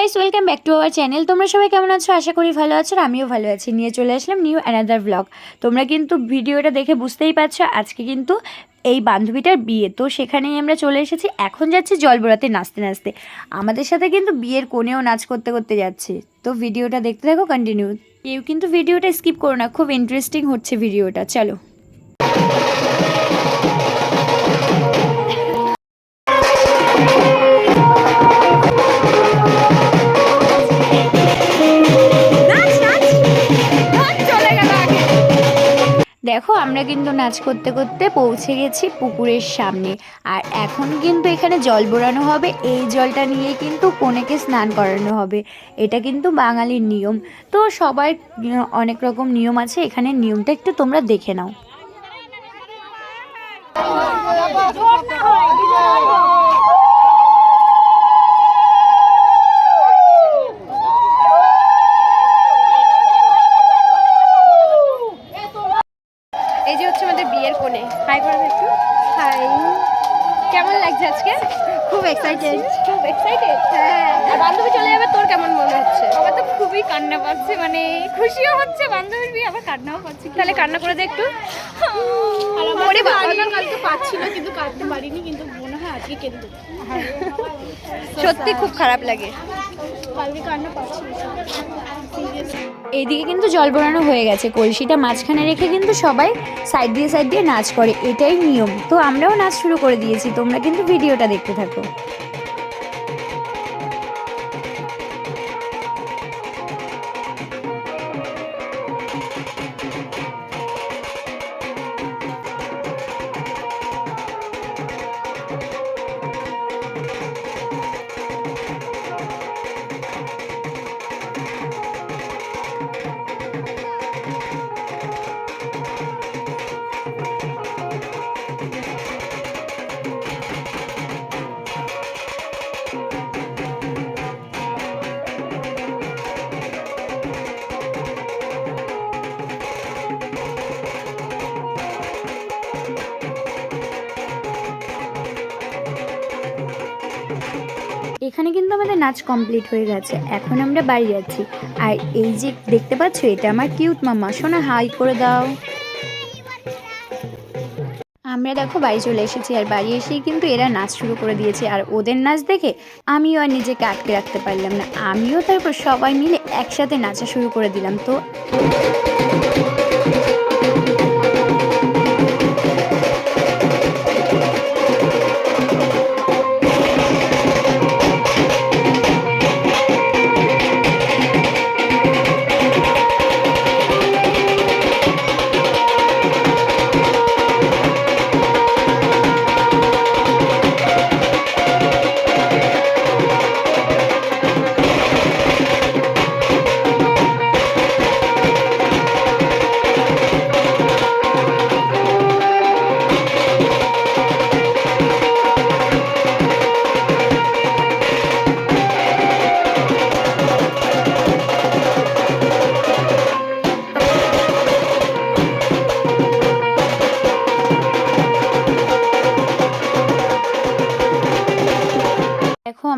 Guys welcome back to our channel তোমরা সবাই কেমন আছো? আশা করি ভালো আছো আর আমিও ভালো আছি। নিয়ে চলে আসলাম নিউ অ্যানাদার ব্লগ তোমরা কিন্তু ভিডিওটা দেখে বুঝতেই পারছ, আজকে কিন্তু এই বান্ধবীটার বিয়ে। তো সেখানেই আমরা চলে এসেছি। এখন যাচ্ছি জলবোড়াতে নাচতে নাচতে। আমাদের সাথে কিন্তু বিয়ের কোণেও নাচ করতে করতে যাচ্ছে। তো ভিডিওটা দেখতে থাকো কন্টিনিউ কেউ কিন্তু ভিডিওটা স্কিপ করো না। খুব ইন্টারেস্টিং হচ্ছে ভিডিওটা। চলো। আমরা কিন্তু নাচ করতে করতে পৌঁছে গেছি পুকুরের সামনে। আর এখন কিন্তু এখানে জল বোড়ানো হবে। এই জলটা নিয়ে কিন্তু কনেকে স্নান করানো হবে। এটা কিন্তু বাঙালির নিয়ম। তো সবার অনেক রকম নিয়ম আছে। এখানে নিয়মটা একটু তোমরা দেখে নাও। খুব এক্সাইটেড হ্যাঁ। আর বান্ধবী চলে যাবে তোর কেমন মনে হচ্ছে? আমার তো খুবই কান্না পাচ্ছে মানে খুশিও হচ্ছে বান্ধবীর বিয়ে আবার কান্নাও পাচ্ছে। তাহলে কান্না করে দে একটু। ওরে বাবা কালকে পাচ্ছিল কিন্তু কাঁদতে পারিনি কিন্তু মনে হয় আজকে কেঁদে সত্যি খুব খারাপ লাগে। কালকে কান্না পাচ্ছিল এইদিকে কিন্তু জল বোড়ানো হয়ে গেছে কলসিটা মাঝখানে রেখে কিন্তু সবাই সাইড দিয়ে সাইড দিয়ে নাচ করে এটাই নিয়ম। তো আমরাও নাচ শুরু করে দিয়েছি তোমরা কিন্তু ভিডিওটা দেখতে থাকো। এখানে কিন্তু আমাদের নাচ কমপ্লিট হয়ে গেছে। এখন আমরা বাড়ি যাচ্ছি। আর এই যে দেখতে পাচ্ছ, এটা আমার কিউট মামা। শোনা, হাই করে দাও। আমরা দেখো, বাড়ি চলে এসেছি। আর বাড়ি এসেই কিন্তু এরা নাচ শুরু করে দিয়েছে। আর ওদের নাচ দেখে আমিও আর নিজেকে আটকে রাখতে পারলাম না। আমিও তারপর সবাই মিলে একসাথে নাচা শুরু করে দিলাম। তো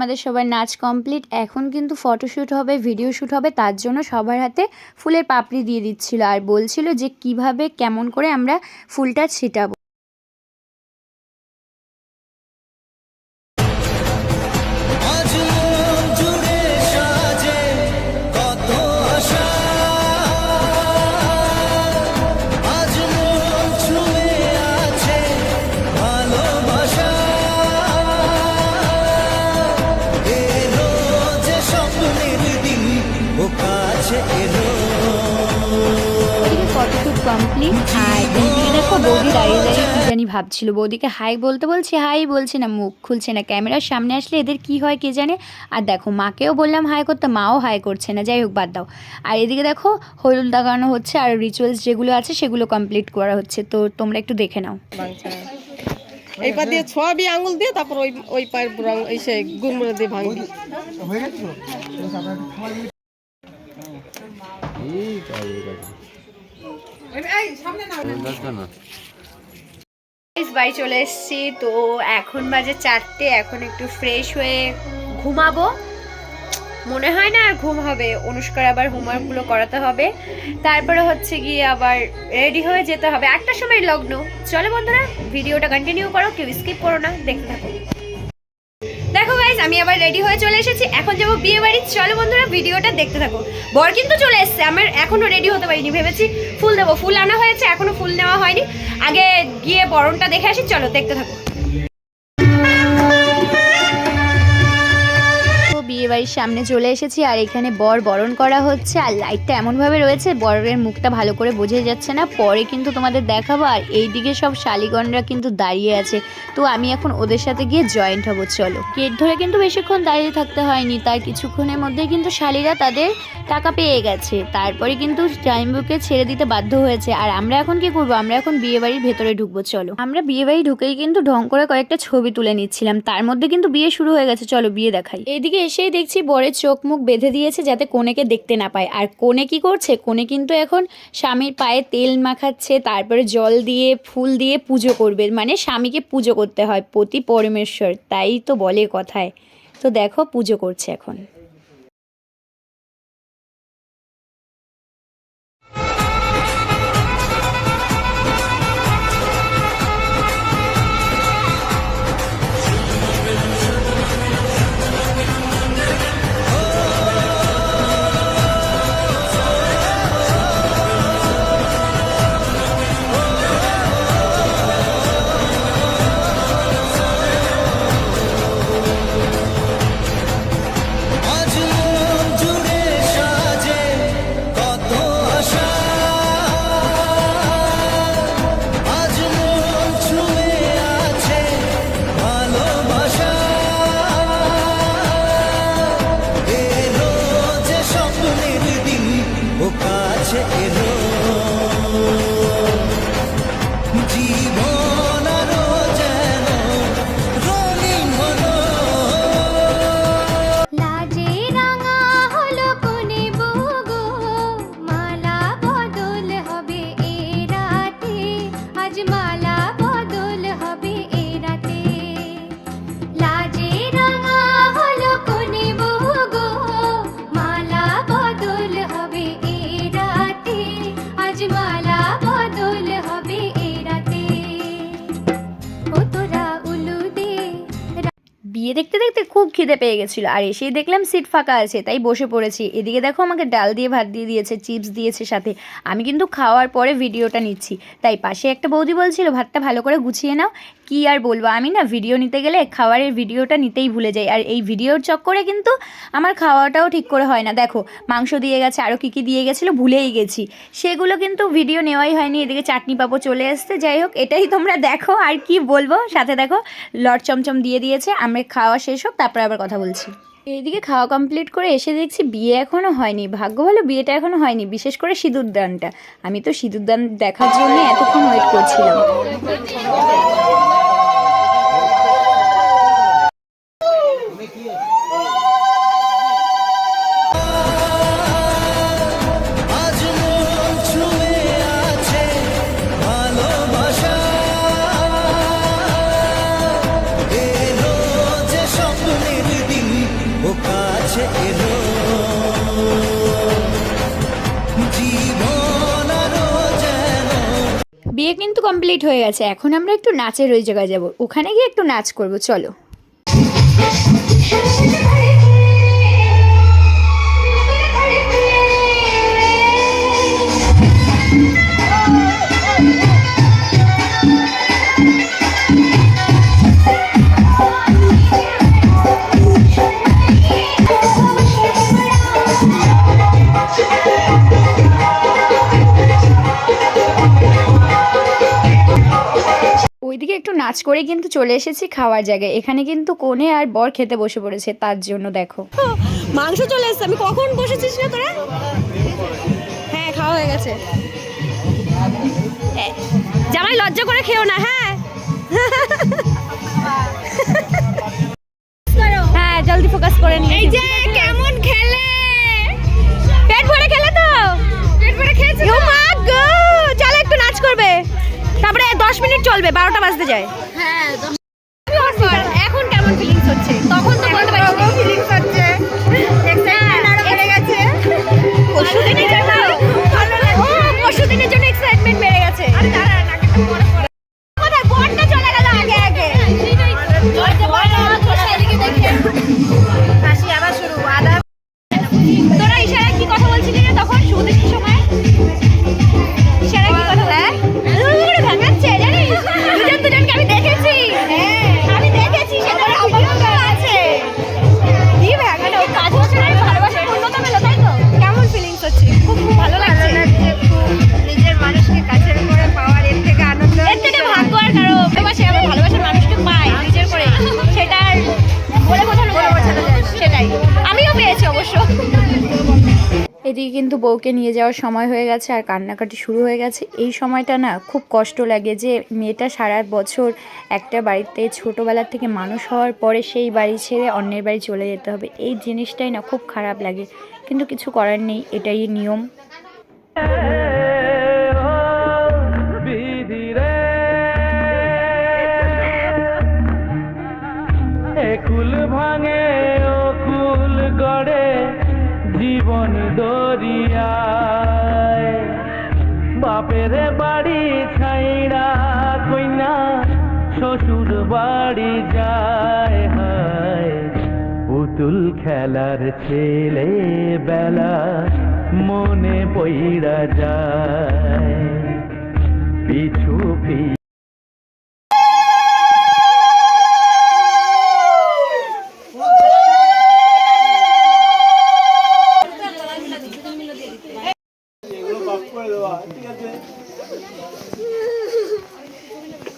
আমাদের সবার নাচ কমপ্লিট এখন কিন্তু ফটোশ্যুট হবে ভিডিও শ্যুট হবে, তার জন্য সবার হাতে ফুলের পাপড়ি দিয়ে দিচ্ছিল। আর বলছিল যে কীভাবে, কেমন করে আমরা ফুলটা ছিটাবো। কমপ্লিট আর এইদিকে দেখো বৌদি দাঁড়িয়ে দাঁড়িয়ে কি জানি ভাবছিল। বৌদিকে হাই বলতে বলছি হাই বলছে না মুখ খুলছে না ক্যামেরার সামনে আসলে এদের কি হয় কে জানে? আর দেখো মাকেও বললাম হাই করতে মাও হাই করছে না যাই হোক বাদ দাও। আর এদিকে দেখো হলুদ লাগানো হচ্ছে আর রিচুয়ালস যেগুলো আছে সেগুলো কমপ্লিট করা হচ্ছে। তো তোমরা একটু দেখে নাও। এই পা দিয়ে ছোয়াবি আঙুল দিয়ে তারপর ওই ওই পায়ের বুড়ো এই সে গুড়মুড়ে দিয়ে ভাঙবি। Guys, বাড়ি চলে এসেছি। তো এখন বাজে চারটে, এখন একটু ফ্রেশ হয়ে ঘুমাবো। মনে হয় না আর ঘুম হবে। অনুষ্কার আবার হোমওয়ার্কগুলো করাতে হবে। তারপরে হচ্ছে গিয়ে আবার রেডি হয়ে যেতে হবে। একটার সময় লগ্ন। চলো বন্ধুরা ভিডিওটা কন্টিনিউ করো, কেউ স্কিপ করো না, দেখতে থাকো। আমি আবার রেডি হয়ে চলে এসেছি। এখন যাব বিয়ে বাড়ি চলো বন্ধুরা, ভিডিওটা দেখতে থাকো। বর কিন্তু চলে এসছে। আমার এখনও রেডি হতে পারিনি, ভেবেছি ফুল দেবো। ফুল আনা হয়েছে এখনও ফুল নেওয়া হয়নি। আগে গিয়ে বরণটা দেখে আসি। চলো, দেখতে থাকো। বাড়ির সামনে চলে এসেছি আর এখানে বর বরণ করা হচ্ছে আর লাইটটা এমনভাবে রয়েছে, বরের মুখটা ভালো করে বোঝা যাচ্ছে না। পরে কিন্তু তোমাদের দেখাবো আর এইদিকে সব শালিগণরা কিন্তু দাঁড়িয়ে আছে। তো আমি এখন ওদের সাথে গিয়ে জয়েন্ট হব, চলো। গেট ধরে কিন্তু বেশিক্ষণ দাঁড়িয়ে থাকতে হয়নি তার কিছুক্ষণের মধ্যেই কিন্তু শালিরা তাদের টাকা পেয়ে গেছে। তারপরে কিন্তু টাইমবুকে ছেড়ে দিতে বাধ্য হয়েছে। আর আমরা এখন কি করব? আমরা এখন বিয়ে বাড়ির ভেতরে ঢুকবো, চলো। আমরা বিয়ে বাড়ি ঢুকেই কিন্তু ঢং করে কয়েকটা ছবি তুলে নিচ্ছিলাম। তার মধ্যে কিন্তু বিয়ে শুরু হয়ে গেছে, চলো বিয়ে দেখাই। এইদিকে এসেই দেখছি বরের চোখ মুখ বেঁধে দিয়েছে যাতে কোনেকে দেখতে না পায়। আর কোনে কি করছে? কোনে কিন্তু এখন স্বামীর পায়ে তেল মাখাচ্ছে, তারপরে জল দিয়ে, ফুল দিয়ে পুজো করবে। মানে স্বামীকে পুজো করতে হয় পতি পরমেশ্বর, তাই তো বলে কথায়। তো দেখো পুজো করছে এখন। খিদে পেয়ে গেছিল। আর এসেই দেখলাম সিট ফাঁকা আছে, তাই বসে পড়েছি। এদিকে দেখো আমাকে ডাল দিয়ে ভাত দিয়ে দিয়েছে, চিপস দিয়েছে সাথে। আমি কিন্তু খাওয়ার পরে ভিডিওটা নিচ্ছি। তাই পাশে একটা বৌদি বলছিল, ভাতটা ভালো করে গুছিয়ে নাও। কি আর বলব? আমি না ভিডিও নিতে গেলে খাবারের ভিডিওটা নিতেই ভুলে যাই। আর এই ভিডিওর চক্করে কিন্তু আমার খাওয়াটাও ঠিক করে হয় না। দেখো, মাংস দিয়ে গেছে আরও কী কী দিয়ে গেছিল, ভুলেই গেছি। সেগুলো কিন্তু ভিডিও নেওয়াই হয়নি, এদিকে চাটনি পাবো চলে এসছে। যাই হোক, এটাই তোমরা দেখো, আর কি বলব? সাথে দেখো, লট চমচম দিয়ে দিয়েছে। আমরা খাওয়া শেষ হোক, তারপরে আবার কথা বলছি। এইদিকে খাওয়া কমপ্লিট করে এসে দেখছি বিয়ে এখনও হয়নি। ভাগ্য ভালো বিয়েটা এখনও হয়নি, বিশেষ করে সিঁদুরদানটা আমি তো সিঁদুরদান দেখার জন্য এতক্ষণ ওয়েট করছিলাম। বিয়ে কিন্তু কমপ্লিট হয়ে গেছে। এখন আমরা একটু নাচের ওই জায়গায় যাব। ওখানে গিয়ে একটু নাচ করব, চলো। ওইদিকে একটু নাচ করে কিন্তু চলে এসেছি খাওয়ার জায়গায়। এখানে কিন্তু কোণে আর বর খেতে বসে পড়েছে তার জন্য দেখো। মাংস চলে এসছে আমি কখন বসেছিস না তোরা? হ্যাঁ খাওয়া হয়ে গেছে। জামাই লজ্জা করে খেও না হ্যাঁ? হ্যাঁ জলদি ফোকাস করে নি এই যে কেমন খেলে? 12টা যায়? এদিকে কিন্তু বউকে নিয়ে যাওয়ার সময় হয়ে গেছে আর কান্নাকাটি শুরু হয়ে গেছে। এই সময়টা না খুব কষ্ট লাগে যে মেয়েটা সারা বছর একটা বাড়িতে ছোটোবেলার থেকে মানুষ হওয়ার পরে সেই বাড়ি ছেড়ে অন্যের বাড়ি চলে যেতে হবে। এই জিনিসটাই না খুব খারাপ লাগে। কিন্তু কিছু করার নেই, এটাই নিয়ম। শ্বশুর বাড়ি যায় হায়। পুতুল খেলার ছেলে বেলা মনে পইরা যায়। পিছু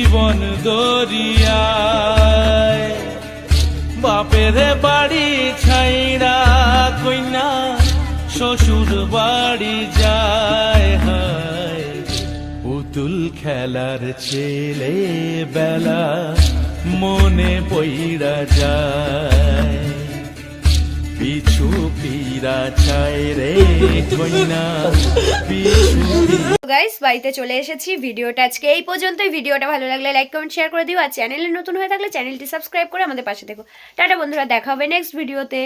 জীবন দরিয়ায়। বাপের বাড়ি ছাইড়া কইনা, শ্বশুর বাড়ি যায় হায়। পুতুল খেলার ছেলে বেলা মনে পইরা যায়। গাইস বাড়িতে চলে এসেছি। ভিডিওটা আজকে এই পর্যন্তই। ভিডিওটা ভালো লাগলে লাইক কমেন্ট শেয়ার করে দিও। আর চ্যানেলে নতুন হয়ে থাকলে চ্যানেলটি সাবস্ক্রাইব করে আমাদের পাশে দেখো টাটা বন্ধুরা, দেখা হবে নেক্সট ভিডিওতে